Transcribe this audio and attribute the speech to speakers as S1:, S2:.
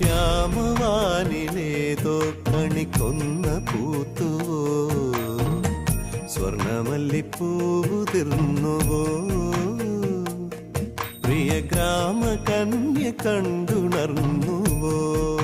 S1: ശ്യാമവാനിലേതോ കണിക്കൊന്ന പൂത്തുവോ? സ്വർണമല്ലിപ്പൂതിർന്നുവോ പ്രിയ ഗ്രാമകന്യ കണ്ടുണർന്നുവോ?